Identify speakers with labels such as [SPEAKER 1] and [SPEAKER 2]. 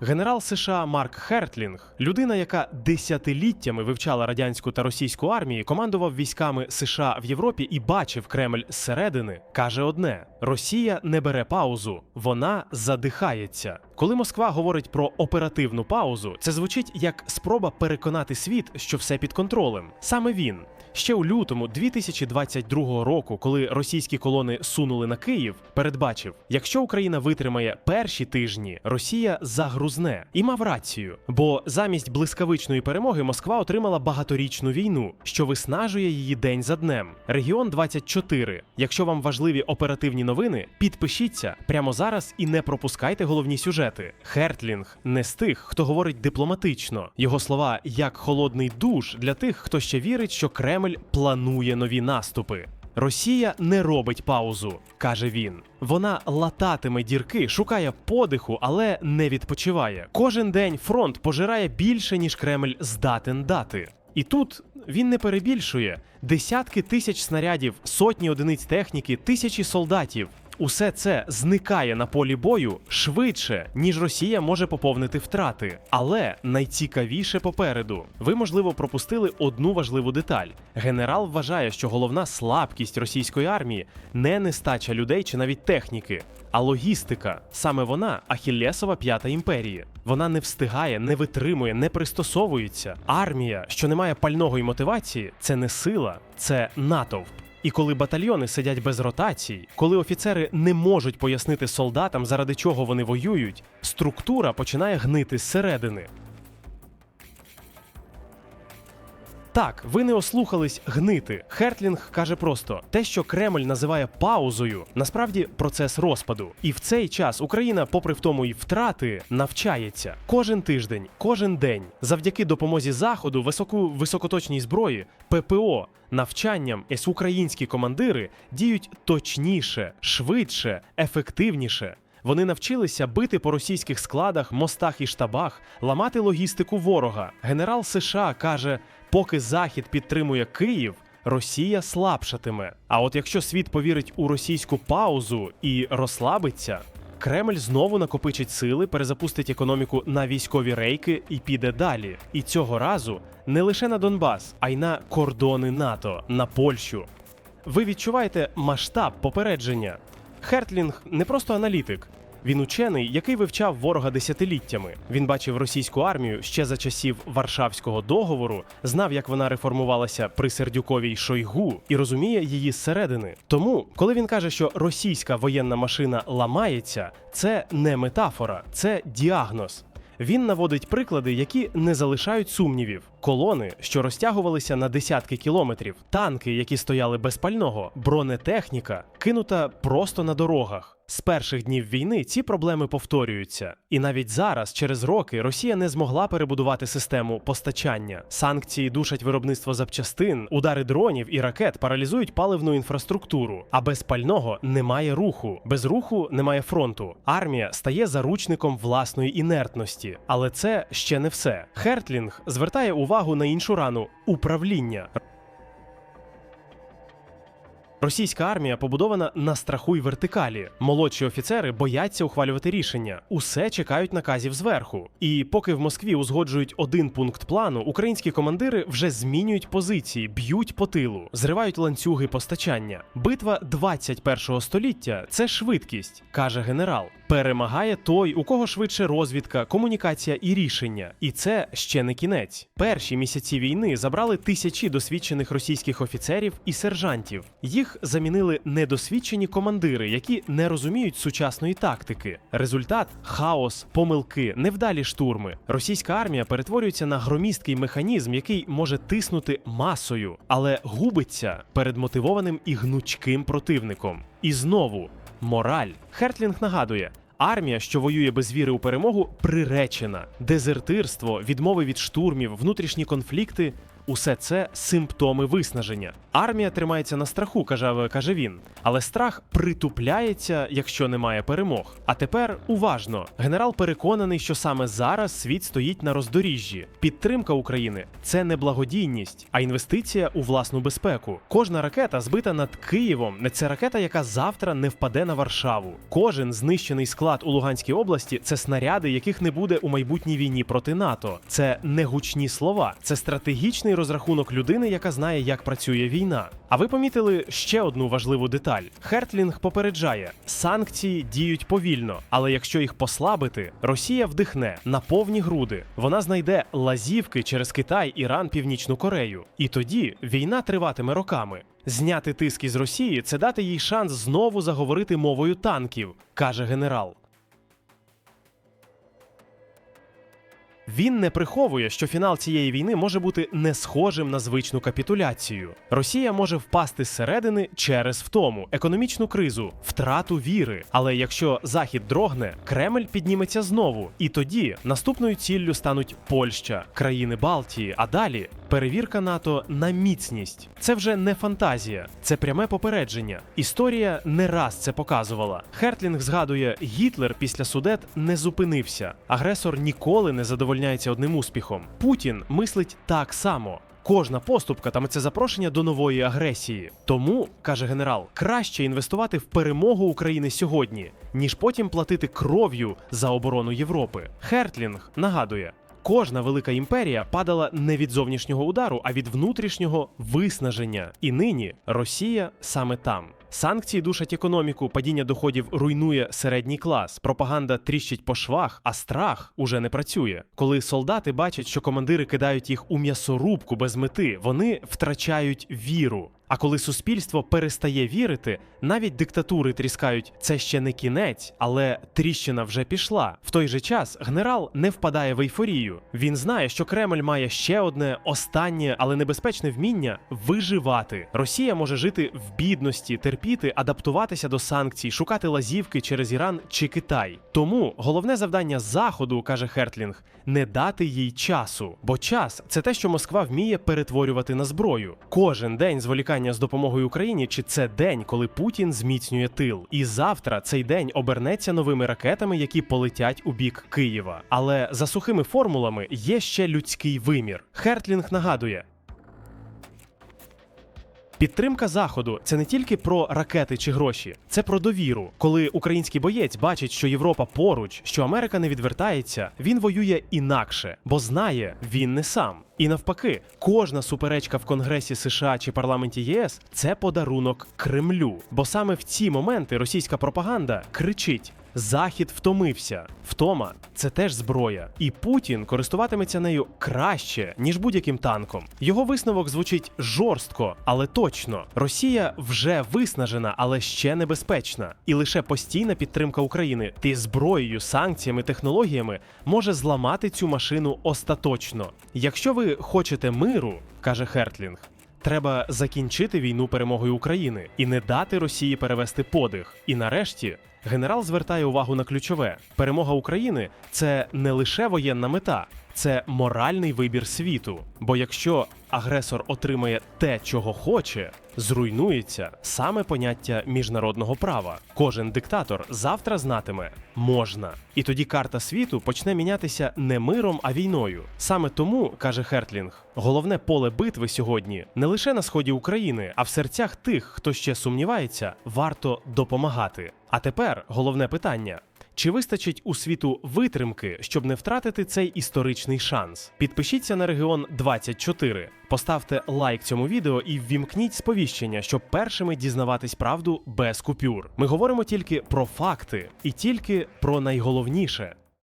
[SPEAKER 1] Генерал США Марк Хертлінг, людина, яка десятиліттями вивчала радянську та російську армії, командував військами США в Європі і бачив Кремль зсередини, каже одне: Росія не бере паузу, вона задихається. Коли Москва говорить про оперативну паузу, це звучить як спроба переконати світ, що все під контролем. Саме він. Ще у лютому 2022 року, коли російські колони сунули на Київ, передбачив: якщо Україна витримає перші тижні, Росія загрузне і мав рацію. Бо замість блискавичної перемоги Москва отримала багаторічну війну, що виснажує її день за днем. Регіон 24. Якщо вам важливі оперативні новини, підпишіться прямо зараз і не пропускайте головні сюжети. Хертлінг не з тих, хто говорить дипломатично. Його слова як холодний душ для тих, хто ще вірить, що Кремль планує нові наступи. Росія не робить паузу, каже він. Вона лататиме дірки, шукає подиху, але не відпочиває. Кожен день фронт пожирає більше, ніж Кремль здатен дати. І тут він не перебільшує десятки тисяч снарядів, сотні одиниць техніки, тисячі солдатів. Усе це зникає на полі бою швидше, ніж Росія може поповнити втрати. Але найцікавіше попереду. Ви, можливо, пропустили одну важливу деталь. Генерал вважає, що головна слабкість російської армії не нестача людей чи навіть техніки, а логістика. Саме вона Ахіллесова п'ята імперії. Вона не встигає, не витримує, не пристосовується. Армія, що не має пального і мотивації, це не сила, це натовп. І коли батальйони сидять без ротації, коли офіцери не можуть пояснити солдатам, заради чого вони воюють, структура починає гнити зсередини. Так, ви не ослухались гнити. Хертлінг каже просто: те, що Кремль називає паузою, насправді процес розпаду. І в цей час Україна, попри в тому і втрати, навчається кожен тиждень, кожен день, завдяки допомозі заходу, високу високоточній зброї, ППО. Навчанням ес українські командири діють точніше, швидше, ефективніше. Вони навчилися бити по російських складах, мостах і штабах, ламати логістику ворога. Генерал США каже: поки Захід підтримує Київ. Росія слабшатиме. А от якщо світ повірить у російську паузу і розслабиться, Кремль знову накопичить сили, перезапустить економіку на військові рейки і піде далі. І цього разу не лише на Донбас, а й на кордони НАТО, на Польщу. Ви відчуваєте масштаб попередження. Хертлінг не просто аналітик. Він учений, який вивчав ворога десятиліттями. Він бачив російську армію ще за часів Варшавського договору, знав, як вона реформувалася при Сердюковій Шойгу і розуміє її зсередини. Тому, коли він каже, що російська воєнна машина ламається, це не метафора, це діагноз. Він наводить приклади, які не залишають сумнівів: колони, що розтягувалися на десятки кілометрів, танки, які стояли без пального, бронетехніка, кинута просто на дорогах. З перших днів війни ці проблеми повторюються, і навіть зараз, через роки, Росія не змогла перебудувати систему постачання. Санкції душать виробництво запчастин, удари дронів і ракет паралізують паливну інфраструктуру. А без пального немає руху. Без руху немає фронту. Армія стає заручником власної інертності. Але це ще не все. Хертлінг звертає увагу на іншу рану управління. Російська армія побудована на страху й вертикалі. Молодші офіцери бояться ухвалювати рішення. Усе чекають наказів зверху. І поки в Москві узгоджують один пункт плану, українські командири вже змінюють позиції, б'ють по тилу, зривають ланцюги постачання. Битва 21-го століття це швидкість, каже генерал. Перемагає той, у кого швидше розвідка, комунікація і рішення. І це ще не кінець. Перші місяці війни забрали тисячі досвідчених російських офіцерів і сержантів. Їх замінили недосвідчені командири, які не розуміють сучасної тактики. Результат хаос, помилки, невдалі штурми. Російська армія перетворюється на громісткий механізм, який може тиснути масою, але губиться перед мотивованим і гнучким противником. І знову мораль. Хертлінг нагадує. Армія, що воює без віри у перемогу, приречена. Дезертирство, відмови від штурмів, внутрішні конфлікти усе це симптоми виснаження. Армія тримається на страху, каже, каже він. Але страх притупляється, якщо немає перемог. А тепер уважно. Генерал переконаний, що саме зараз світ стоїть на роздоріжжі. Підтримка України це не благодійність, а інвестиція у власну безпеку. Кожна ракета збита над Києвом. Не це ракета, яка завтра не впаде на Варшаву. Кожен знищений склад у Луганській області це снаряди, яких не буде у майбутній війні проти НАТО. Це не гучні слова, це стратегічний розрахунок людини, яка знає, як працює війна. А ви помітили ще одну важливу деталь: Хертлінг попереджає, санкції діють повільно, але якщо їх послабити, Росія вдихне на повні груди. Вона знайде лазівки через Китай, Іран, Північну Корею. І тоді війна триватиме роками. Зняти тиск із Росії це дати їй шанс знову заговорити мовою танків, каже генерал. Він не приховує, що фінал цієї війни може бути не схожим на звичну капітуляцію. Росія може впасти зсередини через втому, економічну кризу, втрату віри. Але якщо Захід дрогне, Кремль підніметься знову. І тоді наступною ціллю стануть Польща, країни Балтії, а далі перевірка НАТО на міцність. Це вже не фантазія, це пряме попередження. Історія не раз це показувала. Хертлінг згадує, Гітлер після судет не зупинився. Агресор ніколи не задовольняється одним успіхом. Путін мислить так само. Кожна поступка там це запрошення до нової агресії. Тому, каже генерал, краще інвестувати в перемогу України сьогодні, ніж потім платити кров'ю за оборону Європи. Хертлінг нагадує. Кожна велика імперія падала не від зовнішнього удару, а від внутрішнього виснаження. І нині Росія саме там. Санкції душать економіку, падіння доходів руйнує середній клас, пропаганда тріщить по швах, а страх уже не працює. Коли солдати бачать, що командири кидають їх у м'ясорубку без мети, вони втрачають віру. А коли суспільство перестає вірити, навіть диктатури тріскають це ще не кінець, але тріщина вже пішла. В той же час генерал не впадає в ейфорію. Він знає, що Кремль має ще одне останнє, але небезпечне вміння виживати. Росія може жити в бідності, терпіти, адаптуватися до санкцій, шукати лазівки через Іран чи Китай. Тому головне завдання заходу, каже Хертлінг, не дати їй часу. Бо час це те, що Москва вміє перетворювати на зброю. Кожен день зволікання з допомогою Україні, чи це день, коли Путін зміцнює тил. І завтра цей день обернеться новими ракетами, які полетять у бік Києва. Але за сухими формулами є ще людський вимір. Хертлінг нагадує. Підтримка заходу це не тільки про ракети чи гроші, це про довіру. Коли український боєць бачить, що Європа поруч, що Америка не відвертається, він воює інакше, бо знає, він не сам. І навпаки, кожна суперечка в Конгресі США чи парламенті ЄС це подарунок Кремлю. Бо саме в ці моменти російська пропаганда кричить: Захід втомився. Втома це теж зброя, і Путін користуватиметься нею краще ніж будь-яким танком. Його висновок звучить жорстко, але точно. Росія вже виснажена, але ще небезпечна. І лише постійна підтримка України ти зброєю, санкціями, технологіями може зламати цю машину остаточно. Якщо ви хочете миру, каже Хертлінг. Треба закінчити війну перемогою України і не дати Росії перевести подих. І нарешті генерал звертає увагу на ключове: перемога України це не лише воєнна мета, це моральний вибір світу. Бо якщо агресор отримає те, чого хоче, зруйнується саме поняття міжнародного права. Кожен диктатор завтра знатиме можна. І тоді карта світу почне мінятися не миром, а війною. Саме тому, каже Хертлінг, головне поле битви сьогодні не лише на сході України, а в серцях тих, хто ще сумнівається, варто допомагати. А тепер головне питання. Чи вистачить у світу витримки, щоб не втратити цей історичний шанс? Підпишіться на регіон 24, поставте лайк цьому відео і ввімкніть сповіщення, щоб першими дізнаватись правду без купюр. Ми говоримо тільки про факти і тільки про найголовніше.